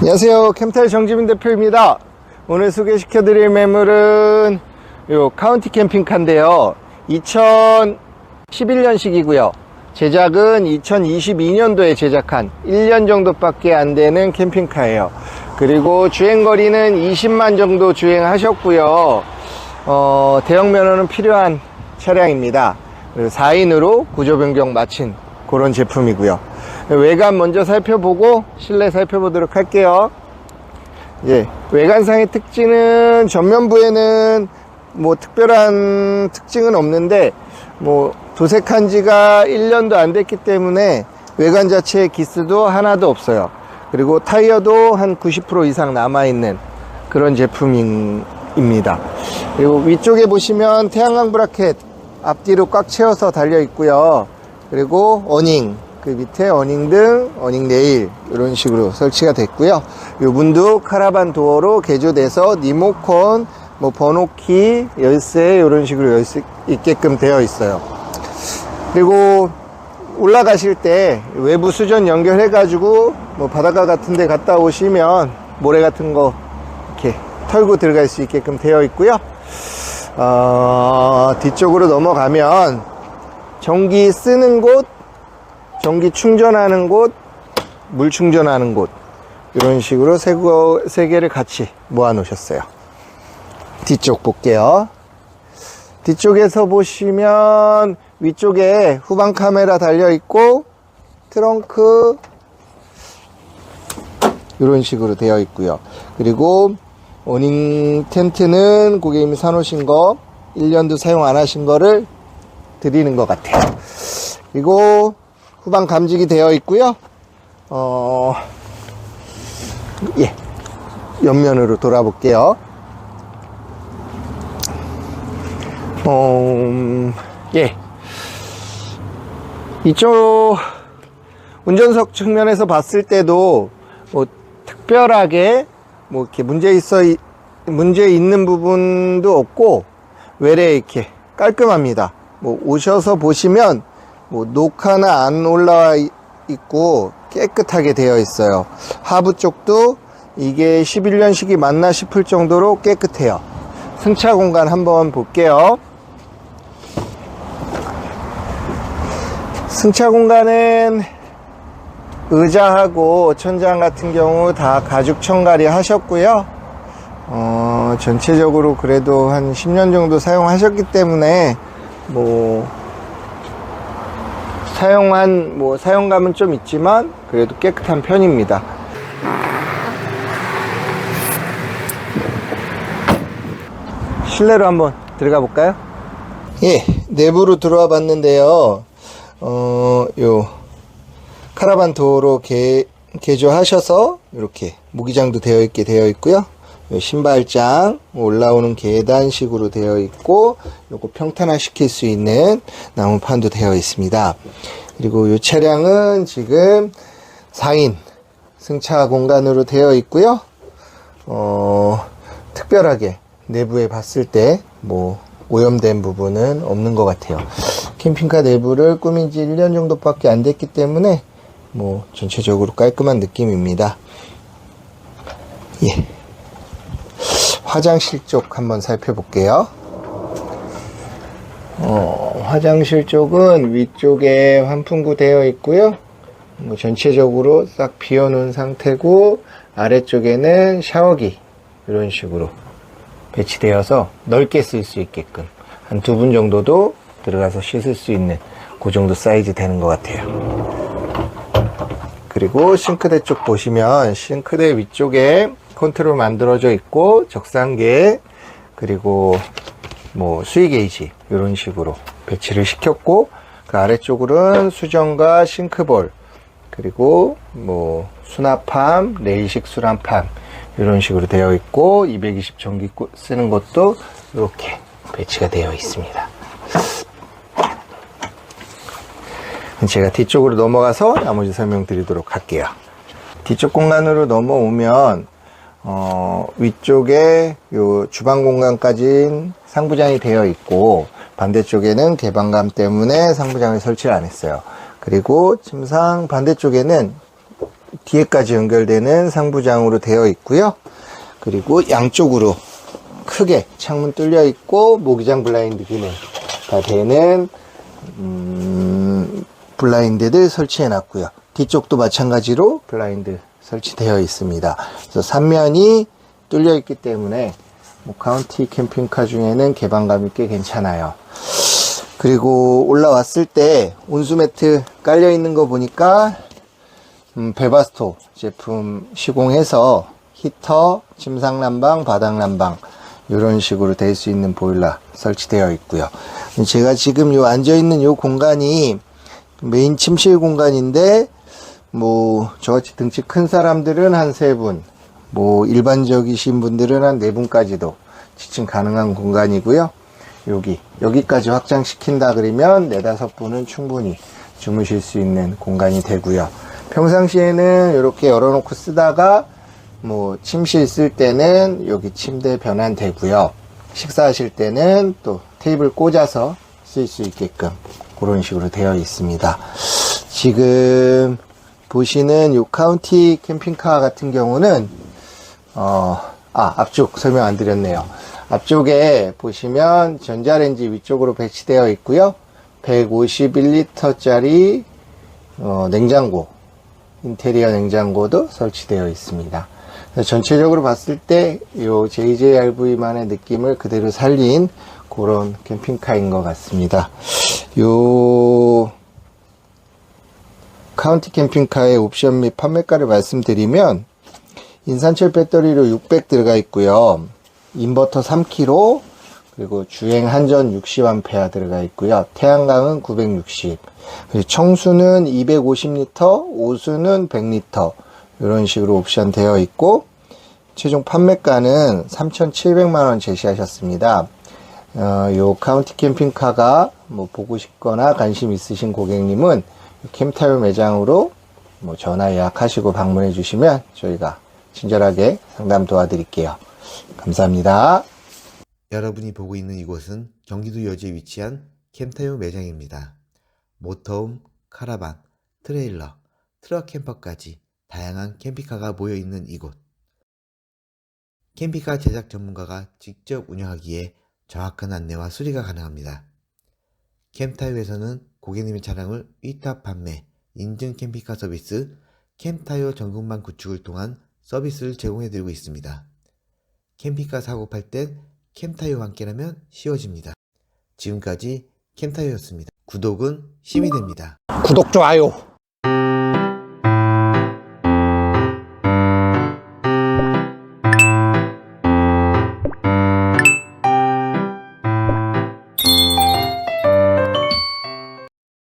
안녕하세요. 캠타일 정지민 대표입니다. 오늘 소개시켜 드릴 매물은 요 카운티 캠핑카인데요. 2011년식이고요. 제작은 2022년도에 제작한 1년 정도밖에 안 되는 캠핑카예요. 그리고 주행거리는 20만 정도 주행하셨고요. 어, 대형 면허는 필요한 차량입니다. 4인으로 구조 변경 마친 그런 제품이고요. 외관 먼저 살펴보고 실내 살펴보도록 할게요. 예, 외관상의 특징은 전면부에는 뭐 특별한 특징은 없는데 뭐 도색한 지가 1년도 안 됐기 때문에 외관 자체에 기스도 하나도 없어요. 그리고 타이어도 한 90% 이상 남아있는 그런 제품입니다. 그리고 위쪽에 보시면 태양광 브라켓 앞뒤로 꽉 채워서 달려 있고요. 그리고 어닝, 그 밑에 어닝 등, 어닝 레일 이런 식으로 설치가 됐고요. 이 문도 카라반 도어로 개조돼서 리모컨, 뭐 번호키, 열쇠 이런 식으로 열 수 있게끔 되어 있어요. 그리고 올라가실 때 외부 수전 연결해 가지고 뭐 바닷가 같은 데 갔다 오시면 모래 같은 거 이렇게 털고 들어갈 수 있게끔 되어 있고요. 어, 뒤쪽으로 넘어가면 전기 쓰는 곳, 전기 충전하는 곳, 물 충전하는 곳 이런 식으로 세, 거, 세 개를 같이 모아 놓으셨어요. 뒤쪽 볼게요. 뒤쪽에서 보시면 위쪽에 후방 카메라 달려 있고 트렁크 이런 식으로 되어 있고요. 그리고 어닝 텐트는 고객님이 사놓으신 거 1년도 사용 안 하신 거를 드리는 것 같아요. 그리고 후방 감지기 되어 있고요. 어, 예. 옆면으로 돌아볼게요. 어, 음, 예. 이쪽 운전석 측면에서 봤을 때도 뭐 특별하게 뭐 이렇게 문제 있어 이- 문제 있는 부분도 없고 외래 이렇게 깔끔합니다. 뭐 오셔서 보시면 뭐 녹화나 안 올라와 이- 있고 깨끗하게 되어 있어요. 하부 쪽도 이게 11년식이 맞나 싶을 정도로 깨끗해요. 승차 공간 한번 볼게요. 승차 공간은 의자하고 천장 같은 경우 다 가죽 청가리 하셨고요. 어, 전체적으로 그래도 한 10년 정도 사용하셨기 때문에 뭐 사용한 뭐 사용감은 좀 있지만 그래도 깨끗한 편입니다. 실내로 한번 들어가 볼까요? 예, 내부로 들어와 봤는데요. 어, 요 카라반 도어로 개, 개조하셔서 이렇게 무기장도 되어 있게 되어 있고요. 요 신발장 올라오는 계단식으로 되어 있고 요거 평탄화 시킬 수 있는 나무판도 되어 있습니다. 그리고 이 차량은 지금 4인 승차 공간으로 되어 있고요. 어, 특별하게 내부에 봤을 때 뭐 오염된 부분은 없는 것 같아요. 캠핑카 내부를 꾸민 지 1년 정도밖에 안 됐기 때문에 뭐 전체적으로 깔끔한 느낌입니다. 예. 화장실 쪽 한번 살펴볼게요. 어, 화장실 쪽은 위쪽에 환풍구 되어 있고요. 뭐 전체적으로 싹 비워놓은 상태고 아래쪽에는 샤워기 이런 식으로 배치되어서 넓게 쓸 수 있게끔 한 두 분 정도도 들어가서 씻을 수 있는 그 정도 사이즈 되는 것 같아요. 그리고 싱크대 쪽 보시면 싱크대 위쪽에 컨트롤 만들어져 있고 적상계 그리고 뭐 수위 게이지 이런 식으로 배치를 시켰고 그 아래쪽으로는 수전과 싱크볼 그리고 뭐 수납함 레일식 수납함 이런 식으로 되어 있고 220 전기 꽂- 쓰는 것도 이렇게 배치가 되어 있습니다. 제가 뒤쪽으로 넘어가서 나머지 설명드리도록 할게요. 뒤쪽 공간으로 넘어오면 어, 위쪽에 요 주방 공간까지 상부장이 되어 있고 반대쪽에는 개방감 때문에 상부장을 설치를 안 했어요. 그리고 침상 반대쪽에는 뒤에까지 연결되는 상부장으로 되어 있고요. 그리고 양쪽으로 크게 창문 뚫려 있고 모기장 블라인드 기능 다 되는 음, 블라인드들 설치해 놨고요. 뒤쪽도 마찬가지로 블라인드 설치되어 있습니다. 그래서 3면이 뚫려 있기 때문에 뭐 카운티 캠핑카 중에는 개방감이 꽤 괜찮아요. 그리고 올라왔을 때 온수 매트 깔려 있는 거 보니까 음, 벨바스토 제품 시공해서 히터, 침상 난방, 바닥 난방 이런 식으로 될 수 있는 보일러 설치되어 있고요. 제가 지금 요 앉아 있는 요 공간이 메인 침실 공간인데 뭐 저같이 등치 큰 사람들은 한 세 분, 뭐 일반적이신 분들은 한 네 분까지도 지침 가능한 공간이고요. 여기 여기까지 확장시킨다 그러면 네다섯 분은 충분히 주무실 수 있는 공간이 되고요. 평상시에는 이렇게 열어놓고 쓰다가 뭐 침실 쓸 때는 여기 침대 변환되고요. 식사하실 때는 또 테이블 꽂아서 쓸 수 있게끔 그런 식으로 되어 있습니다. 지금 보시는 요 카운티 캠핑카 같은 경우는 어, 아, 앞쪽 설명 안 드렸네요. 앞쪽에 보시면 전자레인지 위쪽으로 배치되어 있고요. 151리터 짜리 어, 냉장고, 인테리어 냉장고도 설치되어 있습니다. 전체적으로 봤을 때 요 JJRV만의 느낌을 그대로 살린 그런 캠핑카인 것 같습니다. 요 카운티 캠핑카의 옵션 및 판매가를 말씀드리면 인산철 배터리로 600 들어가 있고요. 인버터 3kg 그리고 주행 한전 60A 들어가 있고요. 태양광은 960. 그리고 청수는 250L, 오수는 100L. 이런 식으로 옵션 되어 있고 최종 판매가는 3,700만 원 제시하셨습니다. 어, 요 카운티 캠핑카가 뭐 보고 싶거나 관심 있으신 고객님은 캠타요 매장으로 뭐 전화 예약하시고 방문해 주시면 저희가 친절하게 상담 도와드릴게요. 감사합니다. 여러분이 보고 있는 이곳은 경기도 여주에 위치한 캠타요 매장입니다. 모터홈, 카라반, 트레일러, 트럭 캠퍼까지 다양한 캠핑카가 모여 있는 이곳. 캠핑카 제작 전문가가 직접 운영하기에 정확한 안내와 수리가 가능합니다. 캠타요에서는 고객님의 차량을 위탁 판매, 인증 캠핑카 서비스, 캠타요 전국만 구축을 통한 서비스를 제공해드리고 있습니다. 캠핑카 사고 팔 땐 캠타요와 함께라면 쉬워집니다. 지금까지 캠타요였습니다. 구독은 힘이 됩니다. 구독, 좋아요